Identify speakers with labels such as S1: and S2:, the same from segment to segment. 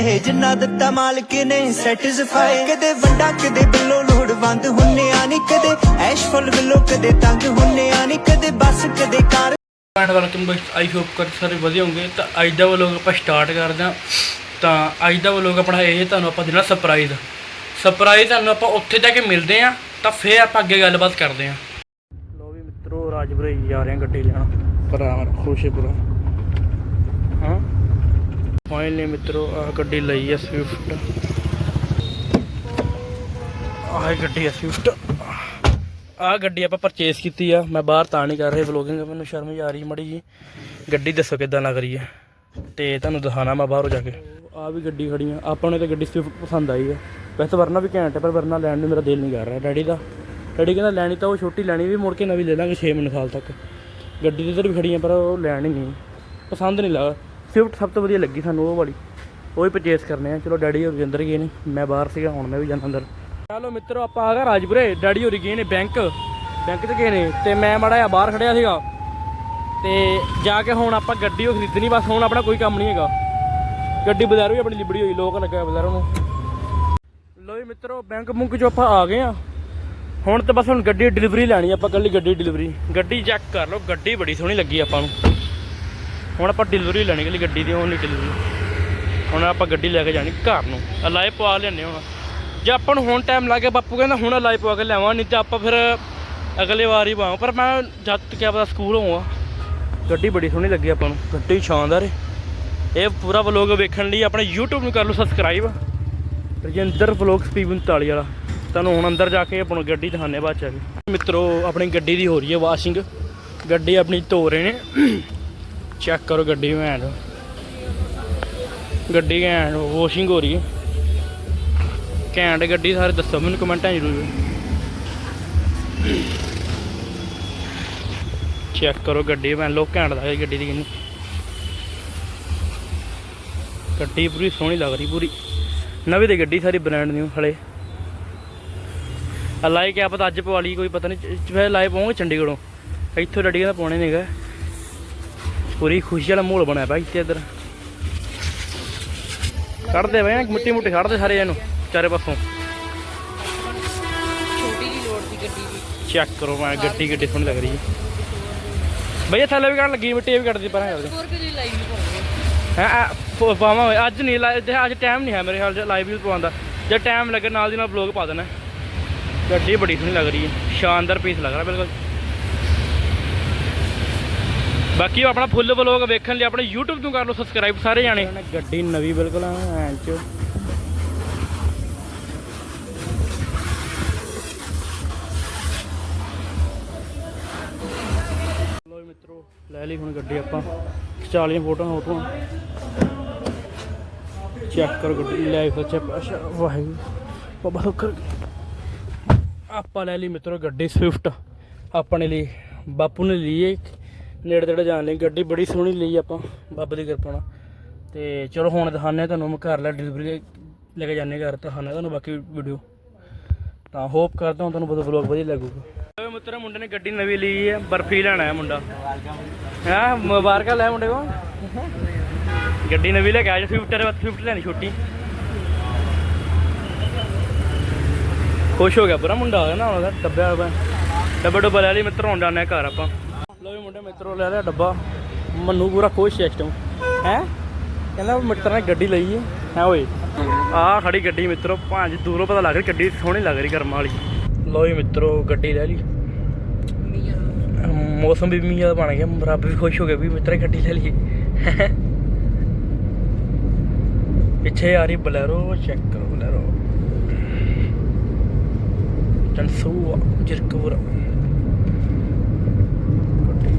S1: ਇਹ ਜਿੰਨਾ ਦਿੱਤਾ ਮਾਲਕ ਨੇ ਸੈਟੀਸਫਾਈ ਕਦੇ ਵੰਡਾ ਕਦੇ ਬਿੱਲੋ ਲੋੜਵੰਦ ਹੁੰਨੇ ਆ ਨੀ। ਕਦੇ ਐਸ਼ ਫੁੱਲ ਬਿੱਲੋ ਕਦੇ ਤੰਗ ਹੁੰਨੇ ਆ ਨੀ। ਕਦੇ ਬਸ ਕਦੇ car.
S2: And welcome back I hope ਕਰ ਸਾਰੇ ਵਧੀਆ ਹੋਣਗੇ। ਤਾਂ ਅੱਜ ਦਾ ਵਲੋਗ ਆਪਾਂ ਸਟਾਰਟ ਕਰਦੇ ਹਾਂ। ਤਾਂ ਅੱਜ ਦਾ ਵਲੋਗ ਆਪਣਾ ਇਹ ਤੁਹਾਨੂੰ ਆਪਾਂ ਦੇਣਾ ਸਰਪ੍ਰਾਈਜ਼ ਸਰਪ੍ਰਾਈਜ਼ ਤੁਹਾਨੂੰ ਆਪਾਂ ਉੱਥੇ ਜਾ ਕੇ ਮਿਲਦੇ ਹਾਂ। ਤਾਂ ਫੇਰ ਆਪਾਂ ਅੱਗੇ ਗੱਲਬਾਤ ਕਰਦੇ ਹਾਂ। ਲੋ ਵੀ ਮਿੱਤਰੋ ਰਾਜਪੁਰੇ ਜਾ ਰਹੇ ਹਾਂ ਗੱਡੀ ਲੈਣ। ਭਰਾ ਖੁਸ਼ੀਪੁਰਾ ਫਾਈਨਲੀ ਮਿੱਤਰੋ, ਆਹ ਗੱਡੀ ਲਈ ਹੈ ਸਵਿਫਟ ਆਹ ਗੱਡੀ ਹੈ ਸਵਿਫਟ ਆਹ ਗੱਡੀ ਆਪਾਂ ਪਰਚੇਸ ਕੀਤੀ ਆ। ਮੈਂ ਬਾਹਰ ਤਾਂ ਨਹੀਂ ਕਰ ਰਿਹਾ ਵਲੋਗਿੰਗ ਮੈਨੂੰ ਸ਼ਰਮ ਹੀ ਆ ਰਹੀ ਮੜੀ ਜੀ ਗੱਡੀ ਦੱਸੋ ਕਿੱਦਾਂ ਲੱਗ ਰਹੀ ਹੈ ਤੇ ਤੁਹਾਨੂੰ ਦਿਖਾਣਾ ਮੈਂ ਬਾਹਰੋਂ ਜਾ ਕੇ। ਆ ਵੀ ਗੱਡੀ ਖੜੀ ਆ। ਆਪਾਂ ਨੂੰ ਤਾਂ ਗੱਡੀ ਸਵਿਫਟ ਪਸੰਦ ਆਈ ਹੈ ਵੈਸੇ ਵਰਨਾ ਵੀ ਘੈਂਟ ਹੈ ਪਰ ਵਰਨਾ ਲੈਣ ਨੂੰ ਮੇਰਾ ਦਿਲ ਨਹੀਂ ਕਰ ਰਿਹਾ ਡੈਡੀ ਦਾ। ਡੈਡੀ ਕਹਿੰਦਾ ਲੈਣੀ ਤਾਂ ਉਹ ਛੋਟੀ ਲੈਣੀ, ਵੀ ਮੁੜ ਕੇ ਨਵੀਂ ਲੈ ਲਾਂਗੇ 6 ਮਹੀਨੇ ਸਾਲ ਤੱਕ। ਗੱਡੀ ਦੇ ਇੱਧਰ ਵੀ ਖੜੀਆਂ, ਪਰ ਉਹ ਲੈਣ ਹੀ ਨਹੀਂ। ਪਸੰਦ ਨਹੀਂ ਲੱਗਾ ਸਵਿਫਟ ਸਭ ਤੋਂ ਵਧੀਆ ਲੱਗੀ ਸਾਨੂੰ ਉਹ ਵਾਲੀ। ਉਹ ਹੀ ਪਰਚੇਸ ਕਰਨੇ ਆ। ਚਲੋ ਡੈਡੀ ਹੋਰ ਅੰਦਰ ਗਏ ਨੇ। ਮੈਂ ਬਾਹਰ ਸੀਗਾ, ਹੁਣ ਮੈਂ ਵੀ ਜਾਣਾ ਅੰਦਰ। ਚਲੋ ਮਿੱਤਰੋ, ਆਪਾਂ ਆ ਗਏ ਰਾਜਪੁਰੇ। ਡੈਡੀ ਹੋਰੀ ਗਏ ਨੇ ਬੈਂਕ ਬੈਂਕ ਤੇ ਗਏ ਨੇ। ਤੇ ਮੈਂ ਮਾੜਾ ਜਿਹਾ ਬਾਹਰ ਖੜਿਆ ਸੀਗਾ। ਤੇ ਜਾ ਕੇ ਹੁਣ ਆਪਾਂ ਗੱਡੀ ਉਹ ਖਰੀਦਣੀ, ਬਸ ਹੁਣ ਆਪਣਾ ਕੋਈ ਕੰਮ ਨਹੀਂ ਹੈਗਾ। ਗੱਡੀ ਬਾਜ਼ਾਰੋਂ ਵੀ ਆਪਣੀ ਲਿਬੜੀ ਹੋਈ, ਲੋਕ ਲੱਗਾ ਬਾਜ਼ਾਰੋਂ ਨੂੰ। ਲੋ ਜੀ ਮਿੱਤਰੋ ਬੈਂਕ ਬੁੰਕ ਚੋਂ ਆਪਾਂ ਆ ਗਏ ਆ। ਹੁਣ ਤਾਂ ਬਸ ਹੁਣ ਗੱਡੀ ਡਿਲੀਵਰੀ ਲੈਣੀ ਆਪਾਂ ਕੱਲੀ ਗੱਡੀ ਡਿਲੀਵਰੀ ਗੱਡੀ ਚੈੱਕ ਕਰ ਲਓ, ਗੱਡੀ ਬੜੀ ਸੋਹਣੀ ਲੱਗੀ ਆਪਾਂ ਨੂੰ। ਹੁਣ ਆਪਾਂ ਡਿਲੀਵਰੀ ਲੈਣੀ ਕੱਲੀ ਗੱਡੀ ਦੀ ਓਨਲੀ ਡਿਲੀਵਰੀ ਹੁਣ ਆਪਾਂ ਗੱਡੀ ਲੈ ਕੇ ਜਾਣੀ ਘਰ ਨੂੰ। ਅਲਾਈ ਪਵਾ ਲੈਣੇ ਹੁਣ। ਜੇ ਆਪਾਂ ਨੂੰ ਹੁਣ ਟਾਈਮ ਲੱਗ ਗਿਆ, ਬਾਪੂ ਕਹਿੰਦਾ ਹੁਣ ਅਲਾਈ ਪਵਾ ਕੇ ਲੈਵਾਂ ਨਹੀਂ ਤੇ ਆਪਾਂ ਫਿਰ ਅਗਲੇ ਵਾਰ ਹੀ ਪਾਵਾਂ। ਪਰ ਮੈਂ ਜਦ ਕਿਆ ਪਤਾ ਸਕੂਲ ਹੋਵਾਂ, ਗੱਡੀ ਬੜੀ ਸੋਹਣੀ ਲੱਗੀ ਆਪਾਂ ਨੂੰ। ਗੱਡੀ ਸ਼ਾਨਦਾਰ ਹੈ ਇਹ ਪੂਰਾ ਵਲੋਗ ਵੇਖਣ ਲਈ ਆਪਣੇ YouTube ਨੂੰ ਕਰ ਲਓ ਸਬਸਕ੍ਰਾਈਬ ਰਜਿੰਦਰ ਵਲੋਗ ਸਪੀਡ 39 ਵਾਲਾ। ਤੁਹਾਨੂੰ ਹੁਣ ਅੰਦਰ ਜਾ ਕੇ ਆਪਣੀ ਗੱਡੀ ਦਿਖਾਣੇ ਬਾਅਦ ਚ ਆ ਮਿੱਤਰੋ, ਆਪਣੀ ਗੱਡੀ ਦੀ ਹੋ ਰਹੀ ਹੈ ਵਾਸ਼ਿੰਗ ਗੱਡੀ ਆਪਣੀ ਧੋ ਰਹੇ ਨੇ। ਚੈੱਕ ਕਰੋ ਗੱਡੀ ਭੈਣ ਗੱਡੀ ਘੈਂਟ ਵਾਸ਼ਿੰਗ ਹੋ ਰਹੀ ਹੈ। ਘੈਂਟ ਗੱਡੀ, ਸਾਰੇ ਦੱਸੋ, ਮੈਨੂੰ ਕਮੈਂਟਾਂ ਜ਼ਰੂਰ ਚੈੱਕ ਕਰੋ ਗੱਡੀ, ਮੈਂ ਲੋਕ ਘੈਂਟ ਲੱਗ ਗੱਡੀ ਦੀ ਕਿੰਨੀ। ਗੱਡੀ ਪੂਰੀ ਸੋਹਣੀ ਲੱਗ ਰਹੀ, ਪੂਰੀ। ਨਵੀਂ ਦੀ ਗੱਡੀ, ਸਾਰੀ ਬ੍ਰਾਂਡ ਨਿਊ ਹਲੇ। ਅਲਾਈ ਕਿਆ ਪਤਾ ਅੱਜ ਪਵਾ ਲਈ, ਕੋਈ ਪਤਾ ਨਹੀਂ ਫਿਰ ਲਾਏ ਪਾਉਂਗੇ ਚੰਡੀਗੜ੍ਹੋਂ। ਇੱਥੋਂ ਰੈਡੀ ਦਾ ਪਾਉਣੇ ਨੇਗਾ ਪੂਰੀ ਖੁਸ਼ੀ ਵਾਲਾ ਮਾਹੌਲ ਬਣਿਆ ਪਿਆ ਇੱਥੇ ਇੱਧਰ। ਕੱਢਦੇ ਪਏ ਆ ਮਿੱਟੀ ਮੁੱਟੀ ਕੱਢਦੇ ਸਾਰੇ ਇਹਨੂੰ ਚਾਰੇ ਪਾਸੋਂ।
S3: ਛੋਟੀ ਦੀ ਲੋੜ ਦੀ ਗੱਡੀ ਦੀ।
S2: ਚੈੱਕ ਕਰੋ ਮੈਂ ਗੱਡੀ ਗੱਡੀ ਸੋਹਣੀ ਲੱਗ ਰਹੀ ਹੈ। ਭਈਆ ਥੱਲੇ ਵੀ ਕੱਢ ਲੱਗੀ ਮਿੱਟੀ ਇਹ ਵੀ ਕੱਢਦੀ ਪਰਾਂ ਕਰਦੇ
S3: 100 ਰੁਪਏ ਦੀ ਲਾਈਵ ਨਹੀਂ ਪਾਉਂਦੇ
S2: ਹੈ ਪਾਵਾਂ ਹੋਏ। ਅੱਜ ਨਹੀਂ ਲਾਈਵ ਅੱਜ ਟਾਈਮ ਨਹੀਂ ਹੈ ਮੇਰੇ ਖਿਆਲ ਚ ਲਾਈਵ ਵੀ ਪਵਾਉਣ ਜੇ ਟਾਈਮ ਲੱਗੇ ਨਾਲ ਦੀ ਨਾਲ ਬਲੌਗ ਪਾ ਦੇਣਾ। ਗੱਡੀ ਬੜੀ ਸੋਹਣੀ ਲੱਗ ਰਹੀ ਹੈ। ਸ਼ਾਨਦਾਰ ਪੀਸ ਲੱਗ ਰਿਹਾ ਬਿਲਕੁਲ। ਬਾਕੀ ਆਪਣਾ ਫੁੱਲ ਵਲੋਗ ਵੇਖਣ ਲਈ ਆਪਣੇ YouTube ਤੋਂ ਕਰ ਲਓ ਸਬਸਕ੍ਰਾਈਬ ਸਾਰੇ ਜਾਣੇ। ਗੱਡੀ ਨਵੀਂ ਬਿਲਕੁਲ ਐਂ ਚ। ਲੋ ਮਿੱਤਰੋ, ਲੈ ਲਈ ਹੁਣ ਗੱਡੀ ਆਪਾਂ। ਖਿਚਾ ਲਈਆਂ ਫੋਟੋਆਂ ਫੋਟੋਆਂ। ਚੈੱਕ ਕਰੋ ਗੱਡੀ, ਲੈ ਕੇ ਸੱਚੇ ਵਾਹਿਗੁਰੂ। ਬਾਬਾ ਸੁੱਖਰ। ਆਪਾਂ ਲੈ ਲਈ ਮਿੱਤਰੋ ਗੱਡੀ ਸਵਿਫਟ। ਆਪਣੇ ਲਈ, ਬਾਪੂ ਨੇ ਲਈ ਹੈ ਨੇੜੇ ਤੇੜੇ ਜਾਣ ਲਈ, ਗੱਡੀ ਬੜੀ ਸੋਹਣੀ ਲਈ ਆਪਾਂ, ਬਾਬੇ ਦੀ ਕਿਰਪਾ ਨਾਲ। ਤੇ ਚਲੋ ਹੁਣ ਦਿਖਾਉਂਦੇ ਹਾਂ ਤੁਹਾਨੂੰ, ਮੈਂ ਘਰ ਲੈ ਡਿਲੀਵਰੀ ਲੈ ਕੇ ਜਾਂਦੇ ਘਰ, ਦਿਖਾਉਂਦੇ ਤੁਹਾਨੂੰ ਬਾਕੀ ਵੀਡੀਓ ਤਾਂ ਹੋਪ ਕਰਦਾ ਹਾਂ ਤੁਹਾਨੂੰ ਬਹੁਤ ਵਲੌਗ ਵਧੀਆ ਲੱਗੂਗਾ। ਮਿੱਤਰ, ਮੁੰਡੇ ਨੇ ਗੱਡੀ ਨਵੀਂ ਲਈ ਹੈ, ਬਰਫੀ ਲੈਣਾ ਹੈ ਮੁੰਡਾ। ਹੈ, ਮੁਬਾਰਕਾਂ ਲੈ ਮੁੰਡੇ ਕੋ ਗੱਡੀ ਨਵੀਂ ਲੈ ਕੇ ਆਇਆ ਫਿਫਟਰ ਫਿਫਟ ਲੈਣੀ ਛੋਟੀ। ਖੁਸ਼ ਹੋ ਗਿਆ ਪੂਰਾ ਮੁੰਡਾ ਹੋਇਆ ਨਾ ਉਹਦਾ ਡੱਬਿਆ ਡੱਬਾ ਡੱਬਾ ਲੈ ਲਈ ਮਿੱਤਰ, ਹੁਣ ਜਾਂਦੇ ਹਾਂ ਘਰ ਆਪਾਂ। ਲੋ ਵੀ ਮੁੰਡੇ, ਮਿੱਤਰੋਂ ਲੈ ਲਿਆ ਡੱਬਾ। ਮੰਨੂ ਪੂਰਾ ਖੁਸ਼ ਹੈ ਹੈ? ਕਹਿੰਦਾ ਮਿੱਤਰ ਨੇ ਗੱਡੀ ਲਈ ਹੈ। ਹੈ ਓਏ? ਆਹ ਖੜੀ ਗੱਡੀ ਮਿੱਤਰੋ ਭਾਂਜ ਦੂਰੋਂ ਪਤਾ ਲੱਗ ਰਿਹਾ ਗੱਡੀ ਸੋਹਣੀ ਲੱਗ ਰਹੀ ਕਰਮ ਵਾਲੀ। ਲੋ ਵੀ ਮਿੱਤਰੋ, ਗੱਡੀ ਲੈ ਲਈ। ਮੌਸਮ ਵੀ ਮੀਂਹ ਦਾ ਬਣ ਗਿਆ। ਰੱਬ ਵੀ ਖੁਸ਼ ਹੋ ਗਿਆ ਵੀ ਮਿੱਤਰ ਗੱਡੀ ਲੈ ਲਈ। ਪਿੱਛੇ ਆ ਰਹੀ ਬਲੈਰੋ ਚੈੱਕ ਕਰੋ ਬਲੈਰੋ। ਜਨਸੂ ਜਿਰਕਪੁਰ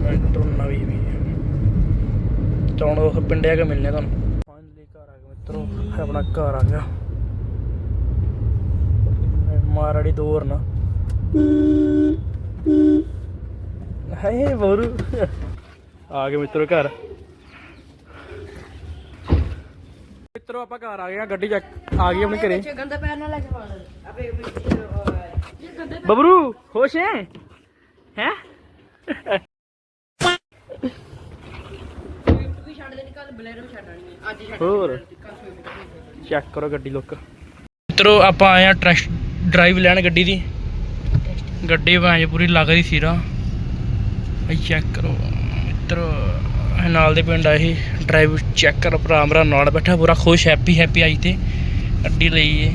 S2: ਗੱਡੀ ਵੀ ਚੌਣ ਉਹ ਪਿੰਡਿਆ ਕੇ ਮਿਲਨੇ ਤੁਹਾਨੂੰ। ਫਾਈਨਲੀ ਘਰ ਆ ਗਏ ਮਿੱਤਰੋ ਆਪਣਾ ਘਰ ਆ ਗਿਆ। ਮਾਰੜੀ ਦੌਰ ਨਾ। ਹਾਏ ਬੋਰੂ। ਆ ਗਏ ਮਿੱਤਰੋ ਘਰ। ਮਿੱਤਰੋ ਆਪਾਂ ਘਰ ਆ ਗਏ ਆ ਗੱਡੀ ਚੱਕ ਆ ਗਈ ਆਪਣੇ ਘਰੇ।
S3: ਗੰਦਾ ਪੈਰ ਨਾਲ ਲੈ ਕੇ
S2: ਬਬਰੂ ਖੁਸ਼ ਹੈ? ਹੈ
S3: ਵੀ ਛੱਡ ਦੇ ਕੱਲ ਬਲੇਰੋ ਛੱਡਣੀ ਹੈ ਅੱਜ ਹੀ ਛੱਡ
S2: ਹੋਰ। ਚੈੱਕ ਕਰੋ ਗੱਡੀ ਲੁੱਕ ਮਿੱਤਰੋ, ਆਪਾਂ ਆਏ ਆ ਟਰੈਸਟ ਡਰਾਈਵ ਲੈਣ ਗੱਡੀ ਦੀ। ਗੱਡੀ ਭਾਂਜ ਪੂਰੀ ਲੱਗ ਰਹੀ ਸੀਰਾ ਇਹ ਚੈੱਕ ਕਰੋ। ਮਿੱਤਰੋ, ਇਹ ਨਾਲ ਦੇ ਪਿੰਡ ਆਏ ਡਰਾਈਵ ਚੈੱਕ ਕਰ ਭਰਾ, ਮੇਰਾ ਨਾਲ ਬੈਠਾ, ਪੂਰਾ ਖੁਸ਼ ਹੈਪੀ ਹੈਪੀ ਆਈ ਤੇ। ਗੱਡੀ ਲਈ ਏ।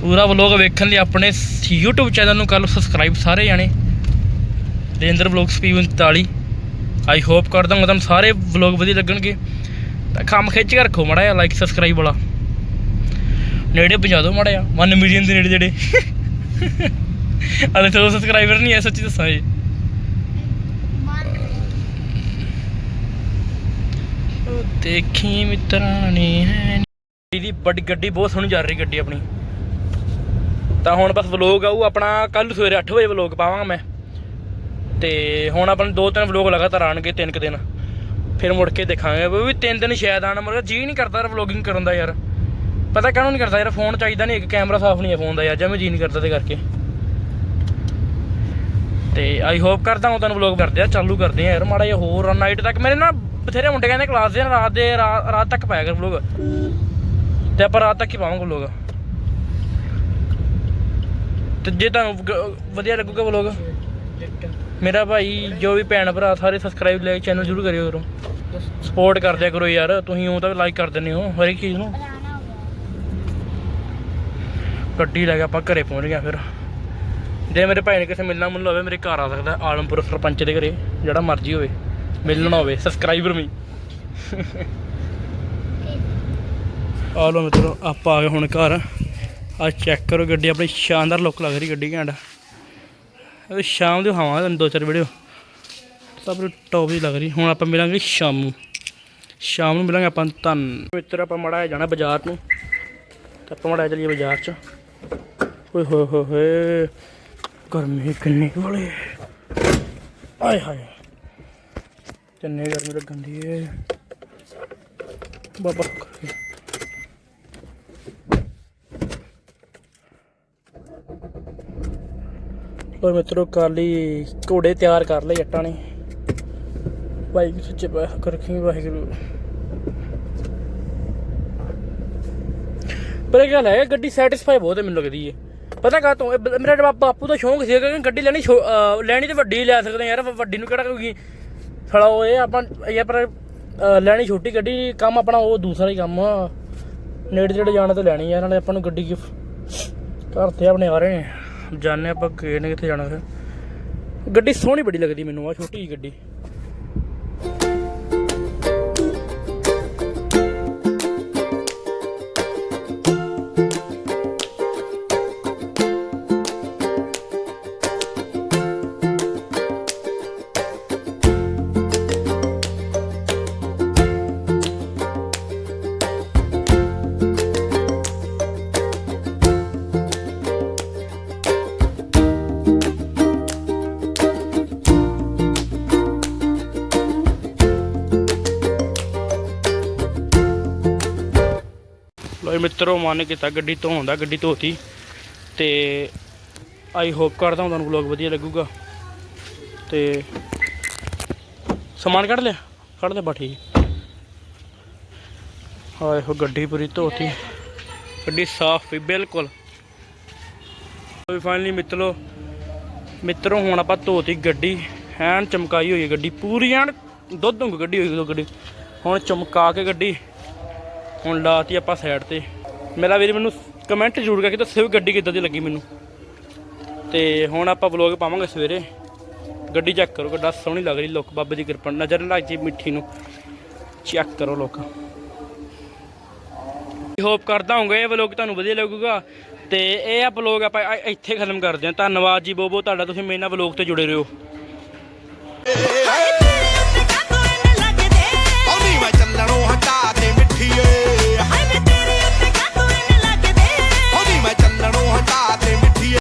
S2: ਪੂਰਾ ਵਲੋਗ ਵੇਖਣ ਲਈ ਆਪਣੇ YouTube ਚੈਨਲ ਨੂੰ ਕਰ ਲਓ ਸਬਸਕ੍ਰਾਈਬ ਸਾਰੇ ਜਾਣੇ। ਰੇਂਦਰ ਵਲੋਗਸ P39 ਆਈ ਹੋਪ ਕਰਦਾ ਹਾਂ ਤੁਹਾਨੂੰ ਸਾਰੇ ਵਲੋਗ ਵਧੀਆ ਲੱਗਣਗੇ। ਤਾਂ ਕੰਮ ਖਿੱਚ ਕੇ ਰੱਖੋ ਮੜਾ ਜਿਹਾ ਲਾਈਕ ਸਬਸਕ੍ਰਾਈਬ ਵਾਲਾ। ਨੇੜੇ ਪਹੁੰਚਾ ਦਿਓ ਮੜਾ ਜਿਹਾ 1 ਮਿਲੀਅਨ ਦੇ ਨੇੜੇ ਜਿਹੜੇ। ਅਲੇ ਤੋਂ ਸਬਸਕ੍ਰਾਈਬਰ ਨਹੀਂ ਐ ਸੱਚੀ ਦੱਸਾਂ ਜੀ ਦੇਖੀ ਮਿੱਤਰਾਂ ਨੇ। ਹੈ ਦੀ ਬੜੀ ਗੱਡੀ, ਬਹੁਤ ਸੋਹਣੀ ਚੱਲ ਰਹੀ ਗੱਡੀ ਆਪਣੀ। ਤਾਂ ਹੁਣ ਬਸ ਵਲੋਗ ਆਊ, ਆਪਣਾ ਕੱਲ ਸਵੇਰੇ 8 ਵਜੇ ਵਲੋਗ ਪਾਵਾਂਗਾ ਮੈਂ। ਤੇ ਹੁਣ ਆਪਾਂ ਦੋ ਤਿੰਨ ਵਲੋਗ ਲਗਾਤਾਰ ਆਣਗੇ ਤਿੰਨ ਕੁ ਦਿਨ। ਫਿਰ ਮੁੜ ਕੇ ਦੇਖਾਂਗੇ, ਵੀ ਤਿੰਨ ਦਿਨ ਸ਼ਾਇਦ ਆਣ ਮਤਲਬ ਜੀ ਨਹੀਂ ਕਰਦਾ ਵਲੋਗਿੰਗ ਕਰਨ ਦਾ ਯਾਰ। ਪਤਾ ਕਾਹਨੂੰ ਨਹੀਂ ਕਰਦਾ ਯਾਰ ਫੋਨ ਚਾਹੀਦਾ ਨਹੀਂ ਇੱਕ ਕੈਮਰਾ ਸਾਫ਼ ਨਹੀਂ ਹੈ ਫੋਨ ਦਾ ਯਾਰ, ਜਮੇ ਜੀ ਨਹੀਂ ਕਰਦਾ ਤੇ ਕਰਕੇ। ਤੇ ਆਈ ਹੋਪ ਕਰਦਾ ਹਾਂ ਤੁਹਾਨੂੰ ਵਲੋਗ ਕਰਦੇ ਆ, ਚਾਲੂ ਕਰਦੇ ਆ ਯਾਰ, ਮਾੜਾ ਜਿਹਾ ਹੋਰ ਨਾਈਟ ਤੱਕ। ਮੇਰੇ ਨਾ ਬਥੇਰੇ ਮੁੰਡੇ ਕਹਿੰਦੇ ਕਲਾਸ ਦੇ ਰਾਤ ਦੇ ਰਾਤ ਤੱਕ ਪਾਇਆ ਕਰ ਵਲੋਗ ਤੇ ਆਪਾਂ ਰਾਤ ਤੱਕ ਹੀ ਪਾਵਾਂਗੇ ਵਲੋਗ ਤੇ ਜੇ ਤੁਹਾਨੂੰ ਵਧੀਆ ਲੱਗੂਗਾ ਵਲੋਗ ਮੇਰਾ ਭਾਈ, ਜੋ ਵੀ ਭੈਣ ਭਰਾ, ਸਾਰੇ ਸਬਸਕ੍ਰਾਈਬ ਲੈ ਚੈਨਲ ਜ਼ਰੂਰ ਕਰਿਓ ਕਰੋ। ਸਪੋਰਟ ਕਰ ਦਿਆ ਕਰੋ ਯਾਰ, ਤੁਸੀਂ ਉਹ ਤਾਂ ਲਾਈਕ ਕਰ ਦਿੰਦੇ ਹੋ, ਹਰ ਇੱਕ ਚੀਜ਼ ਨੂੰ। ਗੱਡੀ ਲੈ ਕੇ ਆਪਾਂ ਘਰੇ ਪਹੁੰਚ ਗਏ ਫਿਰ। ਜੇ ਮੇਰੇ ਭਾਈ ਨੇ ਕਿਸੇ ਮਿਲਣਾ ਮੁੱਲ ਹੋਵੇ, ਮੇਰੇ ਘਰ ਆ ਸਕਦਾ, ਆਲਮਪੁਰ ਸਰਪੰਚ ਦੇ ਘਰੇ, ਜਿਹੜਾ ਮਰਜ਼ੀ ਹੋਵੇ, ਮਿਲਣਾ ਹੋਵੇ ਸਬਸਕ੍ਰਾਈਬਰ ਵੀ। ਆ ਲੋ ਮਿੱਤਰੋ, ਆਪਾਂ ਆ ਗਏ ਹੁਣ ਘਰ। ਆ ਚੈੱਕ ਕਰੋ ਗੱਡੀ, ਆਪਣੀ ਸ਼ਾਨਦਾਰ ਲੁੱਕ ਲੱਗ ਰਹੀ ਗੱਡੀ, ਘੈਂਟ। ਸ਼ਾਮ ਦੇ ਹਵਾ ਤੁਹਾਨੂੰ ਦੋ ਚਾਰ ਵੀਡੀਓ ਸਭ ਟੌਪ ਹੀ ਲੱਗ ਰਹੀ। ਹੁਣ ਆਪਾਂ ਮਿਲਾਂਗੇ ਸ਼ਾਮ। ਨੂੰ ਸ਼ਾਮ ਨੂੰ ਮਿਲਾਂਗੇ ਆਪਾਂ ਧੰਨ। ਮਿੱਤਰ, ਆਪਾਂ ਮੜਾ ਜਾਣਾ ਬਾਜ਼ਾਰ ਨੂੰ। ਤਾਂ ਆਪਾਂ ਮੜਾ ਚੱਲੀਏ ਬਾਜ਼ਾਰ 'ਚ। ਓਏ ਹੋਏ ਹੋਏ ਹੋਏ, ਗਰਮੀ ਕਿੰਨੀ ਵਾਲੀ। ਆਏ ਹਾਏ। ਕਿੰਨੀ ਗਰਮੀ ਲੱਗਣ ਦੀ ਏ। ਬਾਬਾ ਪਰ ਹੋਰ ਮਿੱਤਰੋ ਕਰ ਘੋੜੇ ਤਿਆਰ ਕਰ ਲਏ ਜੱਟਾਂ ਨੇ। ਵਾਹਿਗੁਰੂ ਸੱਚੇ ਪਾਤਸ਼ਾਹ ਰੱਖੀ ਵਾਹਿਗੁਰੂ। ਪਰ ਇਹ ਗੱਲ ਹੈ, ਗੱਡੀ ਸੈਟੀਸਫਾਈ ਬਹੁਤ ਹੈ ਮੈਨੂੰ ਲੱਗਦੀ ਹੈ। ਪਤਾ ਕਾ ਤੋਂ ਮੇਰਾ ਬਾ- ਬਾਪੂ ਦਾ ਸ਼ੌਂਕ ਸੀ ਕਿ ਗੱਡੀ ਲੈਣੀ ਛੋ- ਲੈਣੀ ਤੇ ਵੱਡੀ ਲੈ ਸਕਦੇ ਹਾਂ ਯਾਰ ਵੱਡੀ ਨੂੰ ਕਿਹੜਾ ਕੋਈ ਸਾਲਾ ਉਹ ਇਹ ਆਪਾਂ, ਇਹ ਪਰ ਲੈਣੀ ਛੋਟੀ ਗੱਡੀ, ਕੰਮ ਆਪਣਾ ਉਹ ਦੂਸਰਾ ਹੀ ਕੰਮ ਨੇੜੇ ਜਿਹੜੇ ਜਾਣਾ ਤੇ ਲੈਣੀ ਆ, ਨਾਲੇ ਆਪਾਂ ਨੂੰ ਗੱਡੀ ਗਿਫਟ ਘਰ ਤੇ ਆਪਣੇ ਆ ਰਹੇ ਨੇ। ਜਾਣੇ ਆਪਾਂ ਕਿਹਨੇ ਨੇ ਕਿੱਥੇ ਜਾਣਾ ਫਿਰ? ਗੱਡੀ ਸੋਹਣੀ ਬੜੀ ਲੱਗਦੀ ਮੈਨੂੰ ਆ ਛੋਟੀ ਜਿਹੀ ਗੱਡੀ। ਲੋ ਮਿੱਤਰੋ, ਮਨ ਕੀਤਾ ਗੱਡੀ ਧੋਣ ਦਾ, ਗੱਡੀ ਧੋਤੀ। ਤੇ ਆਈ ਹੋਪ ਕਰਦਾ ਹਾਂ ਤੁਹਾਨੂੰ ਵਲੌਗ ਵਧੀਆ ਲੱਗੂਗਾ। ਤੇ ਸਮਾਨ ਕੱਢ ਲਿਆ? ਕੱਢ ਲਿਆ ਬਾ ਠੀਕ ਆਏ ਹੋ ਗੱਡੀ ਪੂਰੀ ਧੋਤੀ। ਗੱਡੀ ਸਾਫ਼ ਵੀ ਬਿਲਕੁਲ। ਵੀ ਫਾਈਨਲੀ ਮਿੱਤਰੋ ਮਿੱਤਰੋ, ਹੁਣ ਆਪਾਂ ਧੋਤੀ ਗੱਡੀ। ਐਨ ਚਮਕਾਈ ਹੋਈ ਹੈ ਗੱਡੀ। ਪੂਰੀ ਐਨ ਦੁੱਧ ਵਾਂਗੂ ਗੱਡੀ ਹੋਈ ਉਹ ਗੱਡੀ। ਹੁਣ ਚਮਕਾ ਕੇ ਗੱਡੀ। ਹੁਣ ਲਾਤੀ ਆਪਾਂ ਸਾਈਡ ਤੇ। ਮੇਰਾ ਵੀਰ ਮੈਨੂੰ ਕਮੈਂਟ ਜ਼ਰੂਰ ਕਰਕੇ ਦੱਸਿਓ ਗੱਡੀ ਕਿੱਦਾਂ ਦੀ ਲੱਗੀ ਮੈਨੂੰ। ਤੇ ਹੁਣ ਆਪਾਂ ਵਲੌਗ ਪਾਵਾਂਗੇ ਸਵੇਰੇ। ਗੱਡੀ ਚੈੱਕ ਕਰੋ ਗੱਡਾ ਸੋਹਣੀ ਲੱਗ ਰਹੀ ਲੋਕ ਬਾਬੇ ਦੀ ਕਿਰਪਾ ਨਜ਼ਰ ਨਾ ਲੱਗ ਜੀ ਮਿੱਠੀ ਨੂੰ। ਚੈੱਕ ਕਰੋ ਲੋਕ। ਹੋਪ ਕਰਦਾ ਹਾਂਗਾ ਇਹ ਵਲੌਗ ਤੁਹਾਨੂੰ ਵਧੀਆ ਲੱਗੂਗਾ। ਤੇ ਇਹ ਆ ਵਲੌਗ ਆਪਾਂ ਇੱਥੇ ਖਤਮ ਕਰਦੇ ਹਾਂ। ਧੰਨਵਾਦ ਜੀ ਬਹੁਤ ਬਹੁਤ ਤੁਹਾਡਾ ਤੁਸੀਂ ਮੇਰੇ ਨਾਲ ਵਲੌਗ ਤੇ ਜੁੜੇ ਰਹੋ।
S1: ਚੱਲਣੋਂ